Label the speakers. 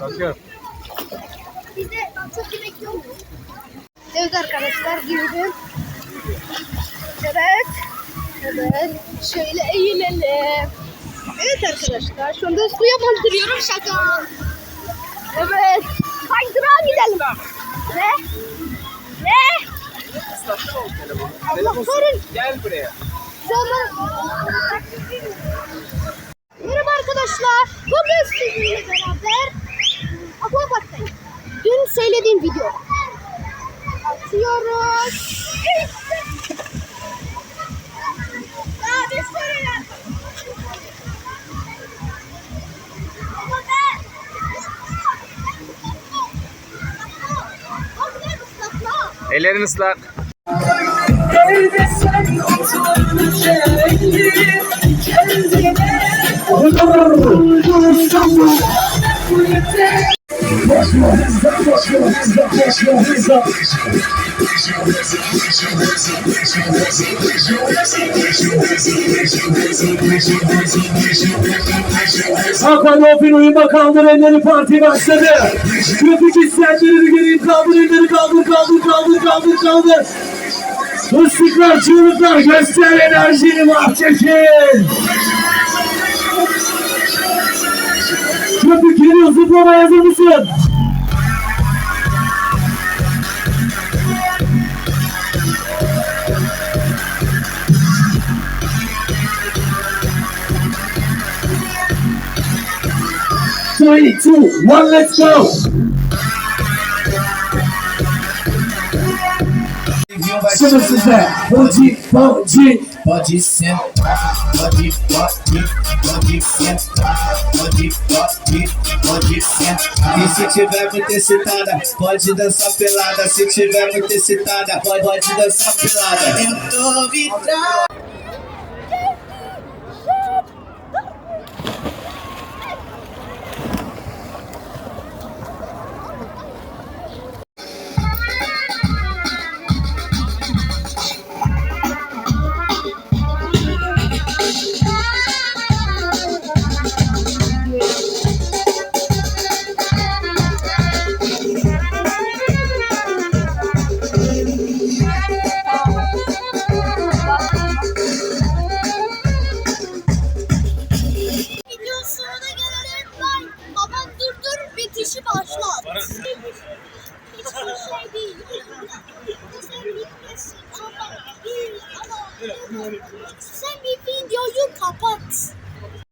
Speaker 1: Bakıyorum. Bir de çok yemek yok. Evet arkadaşlar girdim. Evet. Evet. Şöyle eğilelim. Evet arkadaşlar şu anda suya bandırıyorum şaka. Evet. Kaydırağa gidelim. Ne? Ne? Allah korusun.
Speaker 2: Gel buraya.
Speaker 1: Zaman. Söylediğim video. Atıyoruz. Daha bir sorular.
Speaker 2: Ellerin ıslak.
Speaker 3: Kendine
Speaker 4: Hakan Opin uyuma kaldır elleri parti başladı. Köpük isteyenleri gelin kaldır elleri kaldır kaldır kaldır kaldır kaldır. Fıstıklar çığlıklar göster enerjini mahçekin. Köpük geliyor zıplamaya hazır mısın? Three, two, one, let's go. Şimdi sizde Boji.
Speaker 5: Pode sentar, pode, pode, pode sentar, pode, pode, pode sentar. E se tiver muito excitada, pode dançar pelada. Se tiver muito excitada, pode, pode dançar pelada. Eu tô vidrado.
Speaker 1: Bitişi başlat. Hiçbir şey değil. Sen bir videoyu kapat.